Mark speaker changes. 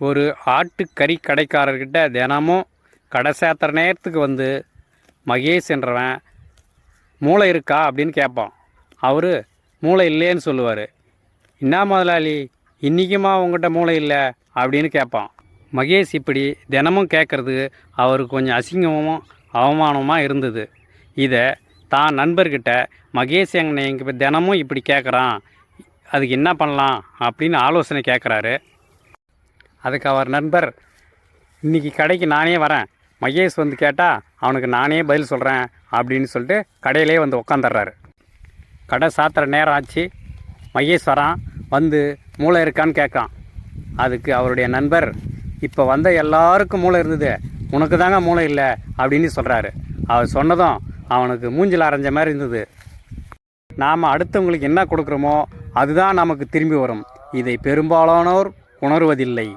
Speaker 1: ஒரு ஆட்டுக்கறி கடைக்காரர்கிட்ட தினமும் கடை சேர்த்துற நேரத்துக்கு வந்து மகேஷ் என்றவன் மூளை இருக்கா? அப்படின்னு கேட்பான். அவர் மூளை இல்லைன்னு சொல்லுவார். என்ன முதலாளி? இன்றைக்குமா உங்ககிட்ட மூளை இல்லை? அப்படின்னு கேட்பான். மகேஷ் இப்படி தினமும் கேட்குறது அவருக்கு கொஞ்சம் அசிங்கமும் அவமானமாக இருந்தது. இதை தான் நண்பர்கிட்ட மகேஷ் எங்கே எங்க தினமும் இப்படி கேட்குறான் அதுக்கு என்ன பண்ணலாம்? அப்படின்னு ஆலோசனை கேட்குறாரு அதுக்கு அவர் நண்பர். இன்றைக்கி கடைக்கு நானே வரேன். மகேஷ் வந்து கேட்டால் அவனுக்கு நானே பதில் சொல்கிறேன் அப்படின்னு சொல்லிட்டு கடையிலே வந்து உக்காந்துடுறாரு கடை சாத்துற நேரம் ஆச்சு. மகேஷ் வரான். வந்து மூளை இருக்கான்னு கேட்கான். அதுக்கு அவருடைய நண்பர் இப்போ வந்த எல்லாருக்கும் மூளை இருந்தது. உனக்கு தாங்க மூளை இல்லை அப்படின்னு சொல்கிறாரு அவர் சொன்னதும் அவனுக்கு மூஞ்சில் அரைஞ்ச மாதிரி இருந்தது. நாம் அடுத்தவங்களுக்கு என்ன கொடுக்குறோமோ அதுதான் நமக்கு திரும்பி வரும். இதை பெரும்பாலானோர் உணர்வதில்லை.